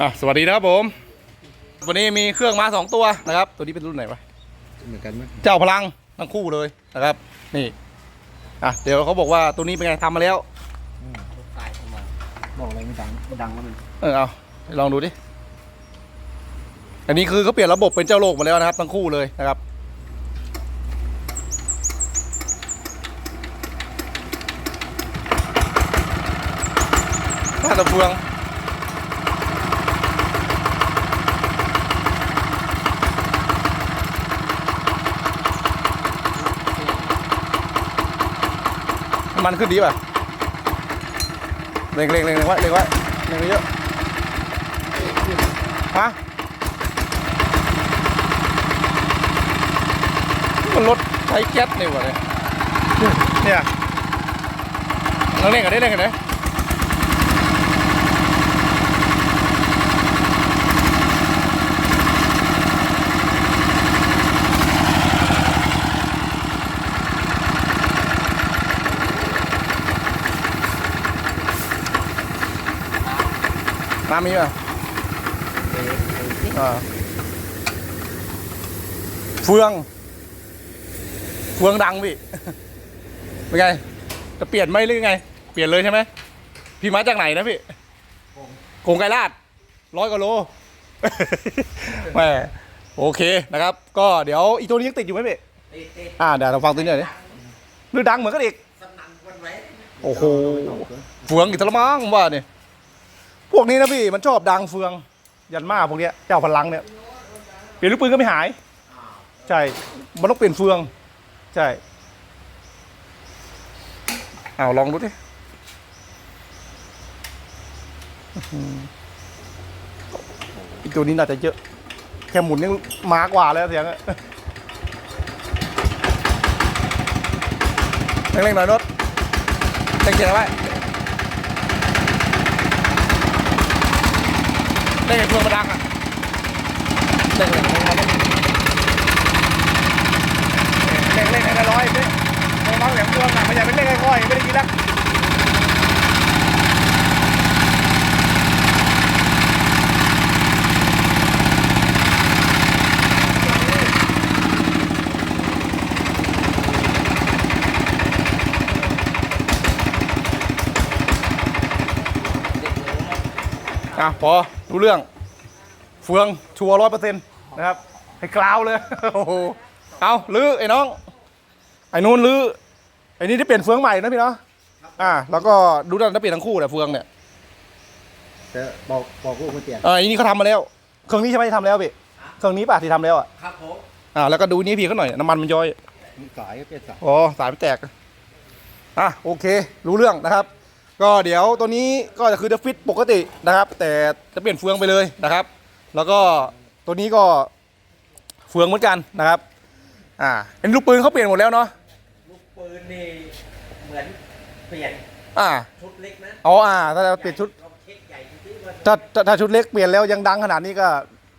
อะสวัสดีนะครับผม วันนี้มีเครื่องมาสองตัวนะครับ ตัวนี้เป็นรุ่นไหนวะเหมือนกันไหมเจ้าพลังทั้งคู่เลยนะครับ นี่อะเดี๋ยวเขาบอกว่าตัวนี้เป็นไงทำมาแล้วตายเข้ามาบอกอะไรไม่ดังไม่ดังแล้วมันเออเอาลองดูดิอันนี้คือเขาเปลี่ยนระบบเป็นเจ้าโลกมาแล้วนะครับ ทั้งคู่เลยนะครับมาตะเฟือง มันขึ้นดีป่ะเร่งเร่งเร่งเร่งไว้เร่งไว้เร่งเยอะฮะมันรถใช้แก๊สนี่หว่าเนี่ยเนี่ยเราเร่งกันได้เร่งกันได้ มีป่ะอ่าเฟืองเฟืองดังพี่ เป็นไง จะเปลี่ยนไหมหรือไง เปลี่ยนเลยใช่ไหม พี่มาจากไหนนะพี่โกงไกรลาดร้อยกว่าโลแหมโอเคนะครับ ก็เดี๋ยวอีกตัวนี้ยังติดอยู่ไหมพี่อ่าเดี๋ยวเราฟังตัวนี้หน่อยดิหรือดังเหมือนกันอีกโอ้โหเฟืองอีกทละมั้งผมว่าเนี่ย พวกนี้นะพี่มันชอบดังเฟือง ยันมาพวกเนี้ยเจ้าพลังเนี่ยเปลี่ยนลูกปืนก็ไม่หาย ใช่ มันต้องเปลี่ยนเฟือง ใช่เอาลองดูดิอีกตัวนี้น่าจะเยอะ แค่หมุนยังมากว่าแล้วเสียงอะเร่งๆหน่อยรถเร่งเกียร์ไว้ เร่งให้เพื่อนมาดังอะเร่งๆเร่งๆเร่งๆเร่งๆเร่งๆให้ร้อยพี่ไม่ต้องเสียงเฟืองอะไม่ใช่เป็นเร่งค่อยๆไม่ได้ยินแล้ว อะพอรู้เรื่อง เฟืองชัวร้อยเปอร์เซ็นต์นะครับ ให้กล่าวเลย โอ้โหเอาลื้อไอ้น้อง ไอ้นู้นลื้อไอ้นี่ที่เปลี่ยนเฟืองใหม่นะพี่เนาะอ่า แล้วก็ดูด้านจะเปลี่ยนทั้งคู่แหละเฟืองเนี่ยแต่บอกบอกลูกไม่เปลี่ยนอ่าอันนี้เขาทำมาแล้ว เครื่องนี้ใช่ไหมที่ทำแล้วพี่เครื่องนี้ป่ะที่ทำแล้วอะครับผมอ่าแล้วก็ดูนี้พี่เขาหน่อยน้ำมันมันย้อย มีสายก็เปลี่ยนสายอ๋อสายไม่แตกอะโอเค รู้เรื่องนะครับ ก็เดี๋ยวตัวนี้ก็จะคือจะฟิตปกตินะครับ แต่จะเปลี่ยนเฟืองไปเลยนะครับ แล้วก็ตัวนี้ก็เฟืองเหมือนกันนะครับอ่าเป็นลูกปืนเขาเปลี่ยนหมดแล้วเนาะลูกปืนนี่เหมือนเปลี่ยนอ่าชุดเล็กนะอ๋ออ่าถ้าเราเปลี่ยนชุดลองเช็คใหญ่ดูที่ว่าถ้าถ้าถ้าชุดเล็กเปลี่ยนแล้วยังดังขนาดนี้ก็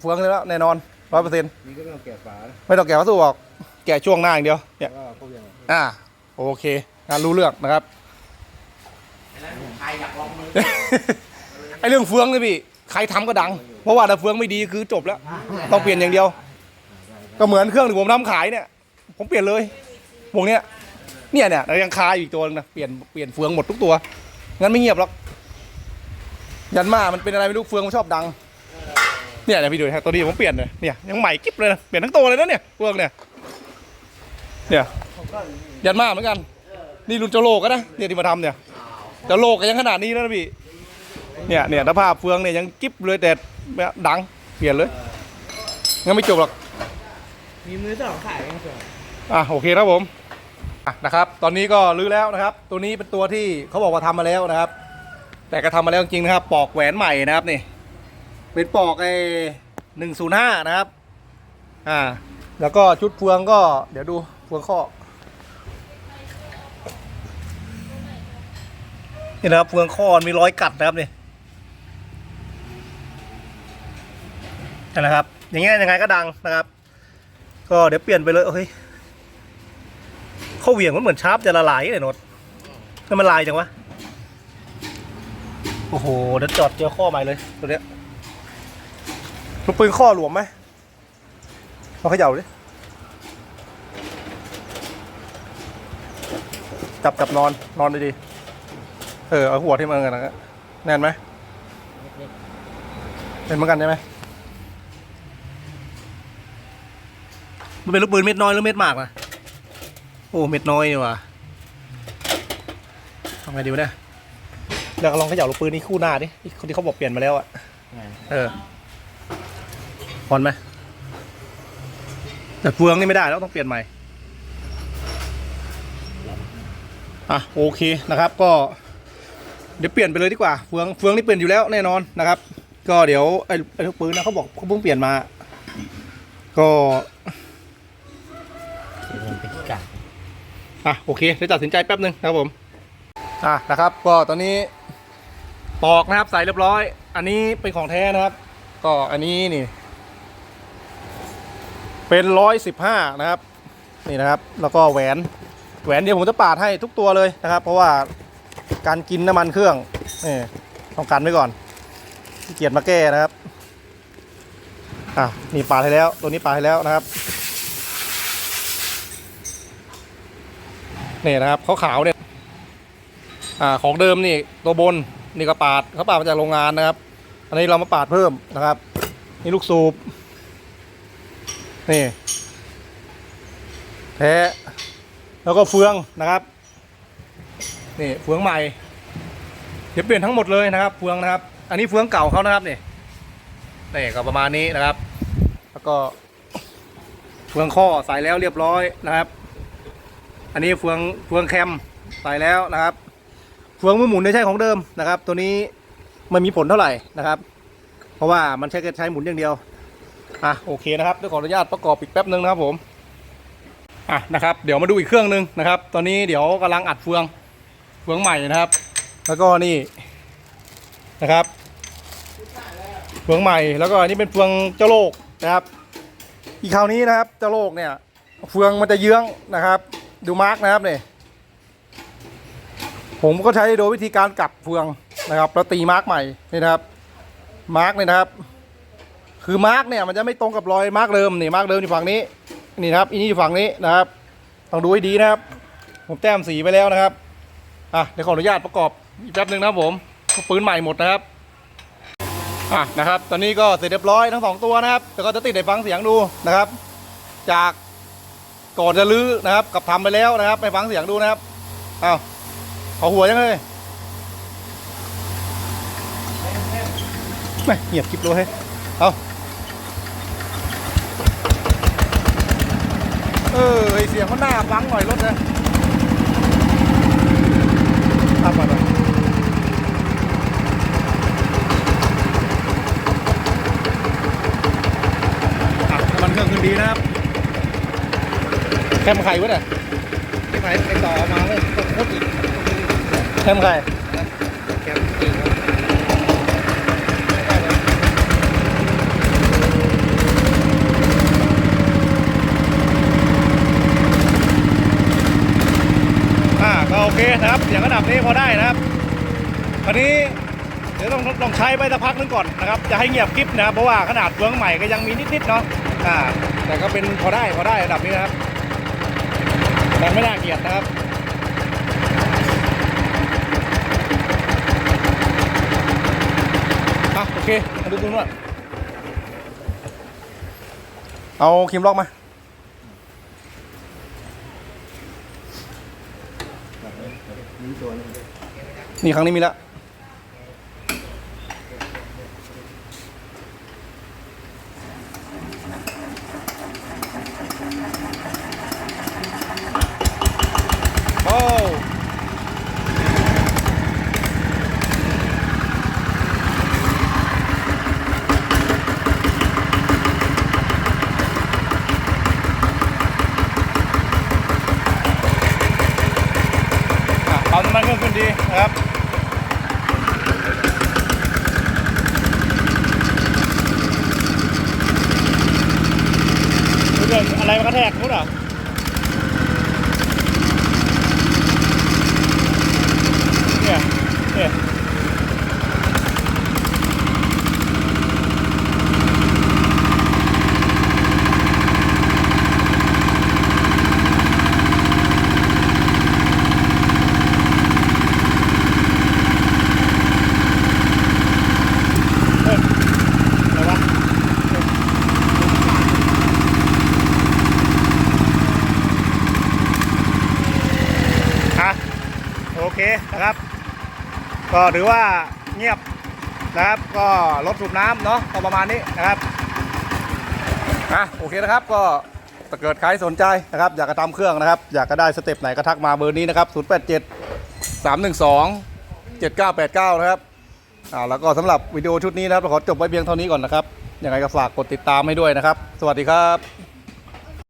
เฟืองเลยแล้วแน่นอนร้อยเปอร์เซ็นต์นี่ก็ไม่ต้องแกะฝานะไม่ต้องแกะวัสดุออกแกะช่วงหน้าอย่างเดียวเนี่ยก็พวกอย่าง อ่าโอเคงานรู้เรื่องนะครับแล้ว ใครอยากลองมือไอเรื่องเฟืองเลยพี่ใครทำก็ดัง เพราะว่าถ้าเฟืองไม่ดีคือจบแล้ว ต้องเปลี่ยนอย่างเดียว ก็เหมือนเครื่องที่ผมทำขายเนี่ย ผมเปลี่ยนเลยพวกเนี้ยเนี่ยเนี่ยยังคาอยู่อีกตัวนึงนะเปลี่ยนเปลี่ยนเฟืองหมดทุกตัว งั้นไม่เงียบหรอกยันมามันเป็นอะไรไม่รู้เฟืองมันชอบดังเนี่ยเนี่ยพี่ดูนะตัวนี้ผมเปลี่ยนเลยเนี่ยยังใหม่กิ๊บเลยนะเปลี่ยนทั้งตัวเลยนะเนี่ยเฟืองเนี่ยเนี่ยยันมาเหมือนกัน นี่รุ่นเจ้าโลกก็นะเนี่ยที่มาทำเนี่ย เจ้าโลกก็ยังขนาดนี้แล้วนะพี่เนี่ยเนี่ยสภาพเฟืองเนี่ยยังกิ๊บเลยแต่ดังเปลี่ยนเลยงั้นไม่จบหรอกมีมือสองขายยังสวยอะโอเคครับผมอะนะครับ ตอนนี้ก็รื้อแล้วนะครับ ตัวนี้เป็นตัวที่เขาบอกว่าทำมาแล้วนะครับ แต่ก็ทำมาแล้วจริงๆนะครับ ปอกแหวนใหม่นะครับนี่เป็นปอกไอ้หนึ่งศูนย์ห้านะครับ อ่า แล้วก็ชุดเฟืองก็เดี๋ยวดูเฟืองข้อ นี่นะครับเฟืองข้อมีรอยกัดนะครับนี่นี่นะครับ อย่างเงี้ยยังไงก็ดังนะครับ ก็เดี๋ยวเปลี่ยนไปเลยเฮ้ยข้าเหวี่ยงมันเหมือนชาร์ปจะละลายเลยนดทำไมมันลายจังวะ โอ้โหเดี๋ยวจอดเจอข้อใหม่เลยตัวเนี้ยลูกปืนข้อหลวมไหมลองเขย่าดิจับจับนอน นอนดีๆ ออเอาหัวที่มันกันนะแน่นไหมเป็นเหมือนกันใช่ไหมมันเป็นลูกปืนเม็ดน้อยหรือเม็ดมากนะโอ้เม็ดน้อยนี่หว่ะทำไงดีวะเนี่ยเดี๋ยวลองเขย่าลูกปืนนี้คู่หน้าดิคนที่เขาบอกเปลี่ยนมาแล้วอะไงเออพอนไหมแต่เฟืองนี่ไม่ได้แล้วต้องเปลี่ยนใหม่อะโอเคนะครับก็ เดี๋ยวเปลี่ยนไปเลยดีกว่าเฟืองเฟืองนี่เปลี่ยนอยู่แล้วแน่นอนนะครับ ก็เดี๋ยวไอ้ไอ้ลูกปืนนะเขาบอกเขาเพิ่งเปลี่ยนมา ก็เดี๋ยวผมไปกาอะโอเคเดี๋ยวตัดสินใจแป๊บนึงนะครับผมอะนะครับ ก็ตอนนี้ปอกนะครับใส่เรียบร้อย อันนี้เป็นของแท้นะครับ ก็อันนี้นี่ เป็นร้อยสิบห้านะครับ นี่นะครับ แล้วก็แหวนแหวนเดี๋ยวผมจะปาดให้ทุกตัวเลยนะครับ เพราะว่า การกินน้ำมันเครื่องนี่ต้องกันไว้ก่อนเกียจมาแก้นะครับอะนี่ปาดให้แล้วตัวนี้ปาดให้แล้วนะครับนี่นะครับขาวๆเนี่ยอ่าของเดิมนี่ตัวบนนี่ก็ปาดเขาปาดมาจากโรงงานนะครับ อันนี้เรามาปาดเพิ่มนะครับ นี่ลูกสูบนี่แท้แล้วก็เฟืองนะครับ นี่เฟืองใหม่เดี๋ยวเปลี่ยนทั้งหมดเลยนะครับเฟืองนะครับ อันนี้เฟืองเก่าเขานะครับนี่นี่ก็ประมาณนี้นะครับ แล้วก็เฟืองข้อใส่แล้วเรียบร้อยนะครับ อันนี้เฟืองเฟืองแคมใส่แล้วนะครับ เฟืองมือหมุนไม่ใช่ของเดิมนะครับ ตัวนี้ไม่มีผลเท่าไหร่นะครับ เพราะว่ามันใช้แค่ใช้หมุนอย่างเดียวอะโอเคนะครับเดี๋ยวขออนุญาตประกอบอีกแป๊บนึงนะครับผมอะนะครับ เดี๋ยวมาดูอีกเครื่องนึงนะครับ ตอนนี้เดี๋ยวกำลังอัดเฟือง เฟืองใหม่นะครับ แล้วก็นี่นะครับเฟืองใหม่แล้วก็อันนี้เป็นเฟืองเจ้าโลกนะครับ อีกคราวนี้นะครับเจ้าโลกเนี่ย เฟืองมันจะเยื้องนะครับ ดูมาร์กนะครับเนี่ยผมก็ใช้โดยวิธีการกลับเฟืองนะครับแล้วตีมาร์กใหม่นี่นะครับมาร์กเนี่ยนะครับ คือมาร์กเนี่ยมันจะไม่ตรงกับรอยมาร์กเดิมนี่มาร์กเดิมอยู่ฝั่งนี้นี่นะครับอีนี่อยู่ฝั่งนี้นะครับต้องดูให้ดีนะครับ ผมแต้มสีไปแล้วนะครับ อะเดี๋ยวขออนุญาตประกอบอีกแป๊บหนึ่งนะครับผมปืนใหม่หมดนะครับอะนะครับ ตอนนี้ก็เสร็จเรียบร้อยทั้งสองตัวนะครับแต่ก็จะติดให้ฟังเสียงดูนะครับ จากก่อนจะลื้อนะครับกับทำไปแล้วนะครับ ไปฟังเสียงดูนะครับอ้าวขอหัวยังเลยไม่เงียบคลิปเลยเฮ้ยเอาเออไอเสียงมันหน้าฟังหน่อยรถเลยทำมาไปอะน้ำมันเครื่องขึ้นดีนะครับ แคมไข่วะเนี่ยที่ไหนไปต่อมาเลยต้องพดอีกแคมไข่แกมตีครับอ่าก็โอเคนะครับเสียงระดับนี้พอได้นะครับคราวนี้เดี๋ยวต้องต้องใช้ไปสักพักนึงก่อนนะครับจะให้เงียบกริบนะครับเพราะว่าขนาดเฟืองใหม่ก็ยังมีนิดๆเนาะอ่าแต่ก็เป็นพอได้พอได้ระดับนี้นะครับ แต่ไม่น่าเกลียดนะครับอะโอเคมาดูตรงนู้นเอาครีมล็อกมามีตัวนึงนี่ครั้งนี้มีแล้วโอ้อะเอาน้ำมันเครื่องขึ้นดีนะครับ อะไรมากระแทกรู้เหรอเนี่ยเนี่ย โอเคนะครับ ก็ถือว่าเงียบนะครับ ก็รถสูบน้ำเนาะก็ประมาณนี้นะครับอะโอเคนะครับก็ถ้าเกิดใครสนใจนะครับ อยากจะทำเครื่องนะครับ อยากจะได้สเต็ปไหนก็ทักมาเบอร์นี้นะครับ 087 312 7989 นะครับอ่าแล้วก็สำหรับวิดีโอชุดนี้นะครับขอจบไว้เพียงเท่านี้ก่อนนะครับยังไงก็ฝากกดติดตามให้ด้วยนะครับ สวัสดีครับ